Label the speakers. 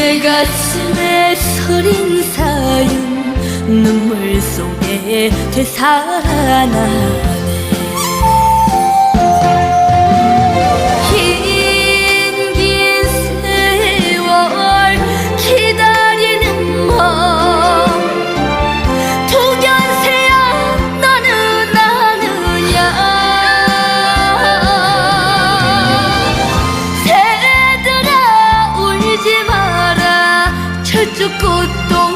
Speaker 1: 내 가슴에 서린 사연 눈물 속에 되살아나. cukup